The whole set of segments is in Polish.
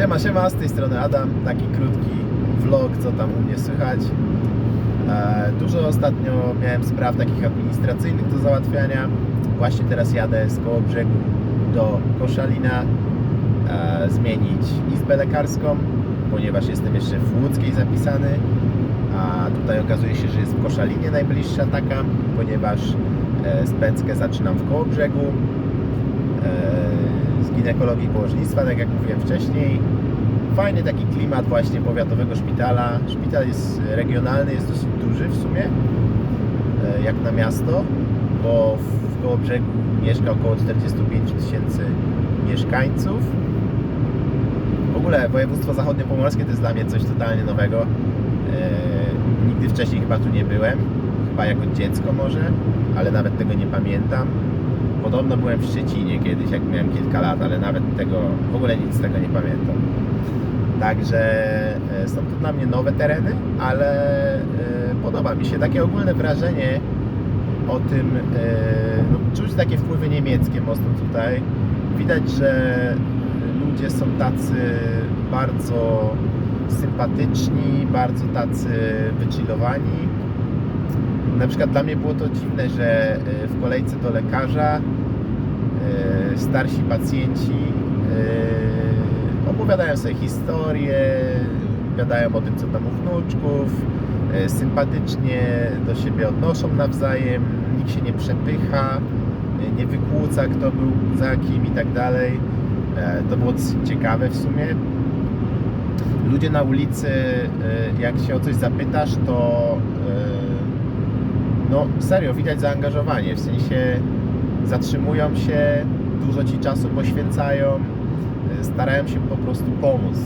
Siema, siema, z tej strony Adam, taki krótki vlog, co tam u mnie słychać. E, Dużo ostatnio miałem spraw takich administracyjnych do załatwiania. Właśnie teraz jadę z koło brzegu do Koszalina e, zmienić izbę lekarską, ponieważ jestem jeszcze w Łódzkiej zapisany. A tutaj okazuje się, że jest w Koszalinie najbliższa taka, ponieważ e, spędzkę zaczynam w koło brzegu z ginekologii położnictwa, tak jak mówiłem wcześniej. Fajny taki klimat właśnie powiatowego szpitala. Szpital jest regionalny, jest dosyć duży w sumie, e, jak na miasto, bo w koło brzegu mieszka około 45 tysięcy mieszkańców. W ogóle województwo zachodniopomorskie to jest dla mnie coś totalnie nowego. E, Nigdy wcześniej chyba tu nie byłem, chyba jako dziecko może, ale nawet tego nie pamiętam. Podobno byłem w Szczecinie kiedyś, jak miałem kilka lat, ale nawet tego, w ogóle nic z tego nie pamiętam. Także e, są to dla mnie nowe tereny, ale e, podoba mi się. Takie ogólne wrażenie o tym, e, no, czuć takie wpływy niemieckie mocno tutaj. Widać, że ludzie są tacy bardzo sympatyczni, bardzo tacy wychillowani na przykład dla mnie było to dziwne, że e, w kolejce do lekarza e, starsi pacjenci e, opowiadają sobie historie, gadają o tym, co tam u wnuczków, sympatycznie do siebie odnoszą nawzajem, nikt się nie przepycha, nie wykłóca, kto był za kim i tak dalej. To było ciekawe w sumie. Ludzie na ulicy, jak się o coś zapytasz, to no serio, widać zaangażowanie, w sensie zatrzymują się, dużo Ci czasu poświęcają, y, starają się po prostu pomóc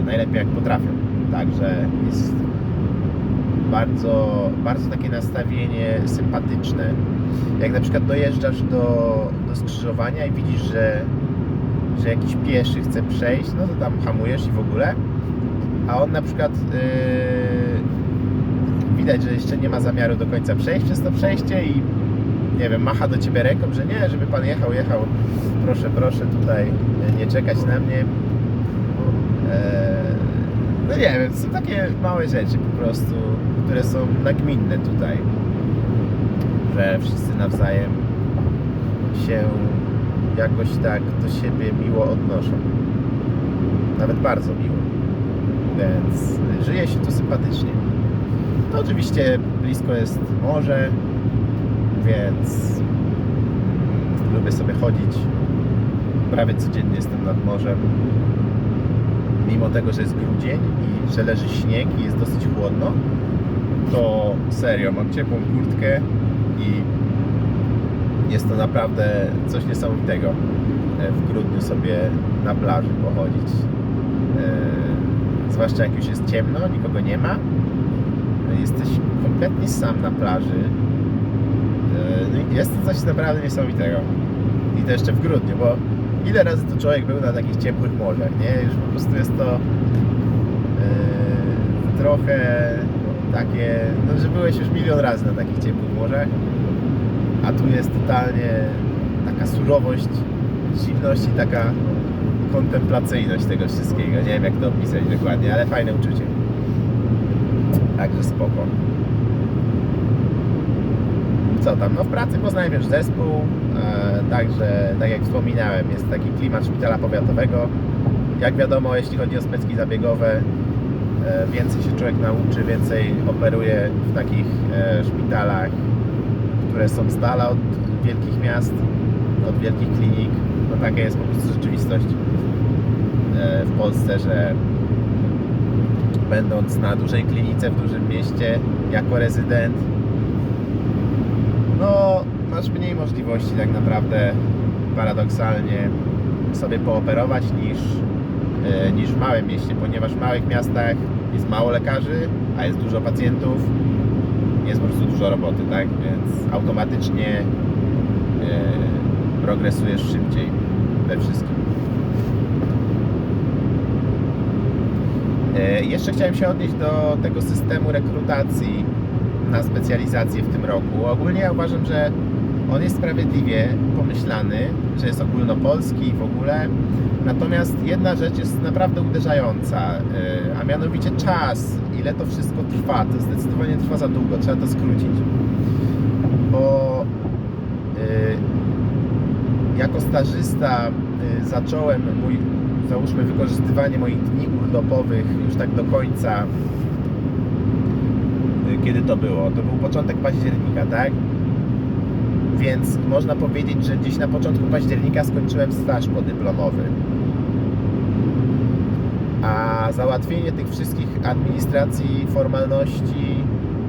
y, najlepiej jak potrafią. Także jest bardzo, bardzo takie nastawienie sympatyczne. Jak na przykład dojeżdżasz do, do skrzyżowania i widzisz, że, że jakiś pieszy chce przejść, no to tam hamujesz i w ogóle, a on na przykład yy, widać, że jeszcze nie ma zamiaru do końca przejść przez to przejście i nie wiem, macha do ciebie ręką, że nie, żeby pan jechał, jechał. Proszę, proszę tutaj nie czekać na mnie. Eee, no nie wiem, są takie małe rzeczy po prostu, które są nagminne tutaj, że wszyscy nawzajem się jakoś tak do siebie miło odnoszą. Nawet bardzo miło. Więc żyje się tu sympatycznie. To oczywiście blisko jest morze, więc lubię sobie chodzić. Prawie codziennie jestem nad morzem. Mimo tego, że jest grudzień i że leży śnieg i jest dosyć chłodno, to serio, mam ciepłą kurtkę i jest to naprawdę coś niesamowitego w grudniu sobie na plaży pochodzić. Zwłaszcza jak już jest ciemno, nikogo nie ma jesteś kompletnie sam na plaży. No jest to coś naprawdę niesamowitego. I to jeszcze w grudniu, bo ile razy to człowiek był na takich ciepłych morzach, nie? Już po prostu jest to yy, trochę takie, no że byłeś już milion razy na takich ciepłych morzach, a tu jest totalnie taka surowość, zimność i taka kontemplacyjność tego wszystkiego. Nie wiem jak to opisać dokładnie, ale fajne uczucie. Także spoko. Co tam? No w pracy poznałem już zespół, e, także tak jak wspominałem, jest taki klimat szpitala powiatowego. Jak wiadomo, jeśli chodzi o specki zabiegowe, e, więcej się człowiek nauczy, więcej operuje w takich e, szpitalach, które są z dala od wielkich miast, od wielkich klinik. No taka jest po prostu rzeczywistość w Polsce, że będąc na dużej klinice w dużym mieście jako rezydent no masz mniej możliwości tak naprawdę paradoksalnie sobie pooperować niż, e, niż w małym mieście, ponieważ w małych miastach jest mało lekarzy, a jest dużo pacjentów, jest po prostu dużo roboty, tak? Więc automatycznie e, progresujesz szybciej we wszystkim. Jeszcze chciałem się odnieść do tego systemu rekrutacji na specjalizację w tym roku. Ogólnie ja uważam, że On jest sprawiedliwie pomyślany, że jest ogólnopolski i w ogóle. Natomiast jedna rzecz jest naprawdę uderzająca, yy, a mianowicie czas, ile to wszystko trwa. To zdecydowanie trwa za długo, trzeba to skrócić. Bo yy, jako stażysta zacząłem mój, załóżmy, wykorzystywanie moich dni urlopowych już tak do końca. Yy, Kiedy to było? To był początek października, tak? Więc można powiedzieć, że gdzieś na początku października skończyłem staż podyplomowy. A załatwienie tych wszystkich administracji, formalności,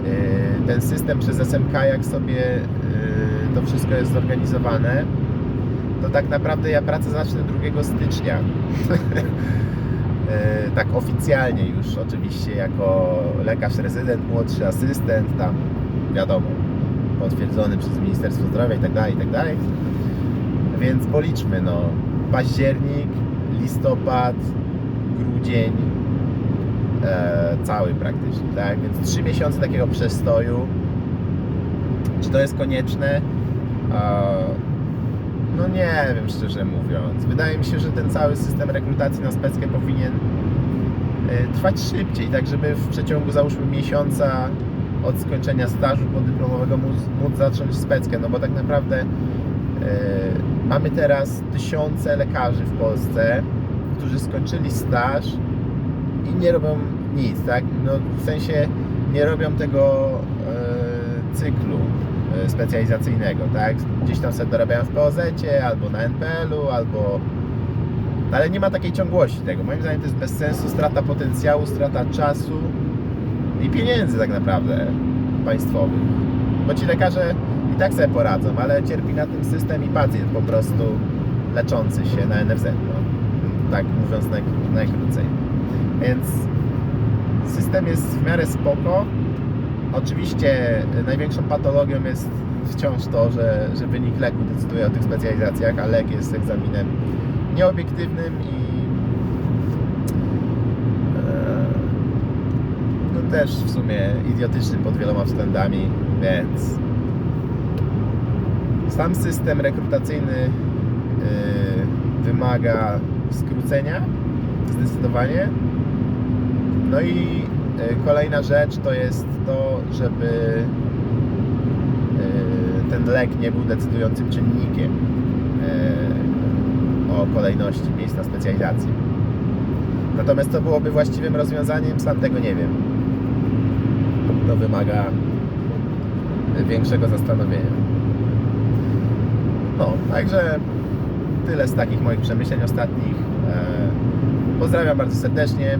yy, ten system przez SMK, jak sobie yy, to wszystko jest zorganizowane, to tak naprawdę ja pracę zacznę 2 stycznia. Yy, tak oficjalnie już oczywiście jako lekarz rezydent, młodszy asystent, tam wiadomo, potwierdzony przez Ministerstwo Zdrowia i tak dalej, i tak dalej. Więc policzmy, no, październik, listopad, grudzień, e, cały praktycznie, tak? Więc trzy miesiące takiego przestoju. Czy to jest konieczne? E, no nie wiem, szczerze mówiąc. Wydaje mi się, że ten cały system rekrutacji na speckę powinien e, trwać szybciej, tak żeby w przeciągu załóżmy miesiąca od skończenia stażu podyplomowego móc, móc zacząć speckę, no bo tak naprawdę e, mamy teraz tysiące lekarzy w Polsce, którzy skończyli staż i nie robią nic, tak? No, w sensie nie robią tego e, cyklu specjalizacyjnego, tak? Gdzieś tam sobie dorabiają w POZ, albo na NPL-u, albo ale nie ma takiej ciągłości tego. Moim zdaniem to jest bez sensu, strata potencjału, strata czasu i pieniędzy tak naprawdę państwowych. Bo ci lekarze i tak sobie poradzą, ale cierpi na tym system i pacjent po prostu leczący się na NFZ. No. Tak mówiąc naj- najkrócej. Więc system jest w miarę spoko. Oczywiście największą patologią jest wciąż to, że, że wynik leku decyduje o tych specjalizacjach, a lek jest egzaminem nieobiektywnym i e, no też w sumie idiotycznym pod wieloma względami, więc sam system rekrutacyjny yy, wymaga skrócenia zdecydowanie. No i kolejna rzecz to jest to, żeby yy, ten lek nie był decydującym czynnikiem yy, o kolejności miejsc na specjalizację. Natomiast to byłoby właściwym rozwiązaniem, sam tego nie wiem. To wymaga większego zastanowienia. No, także tyle z takich moich przemyśleń ostatnich. E, Pozdrawiam bardzo serdecznie.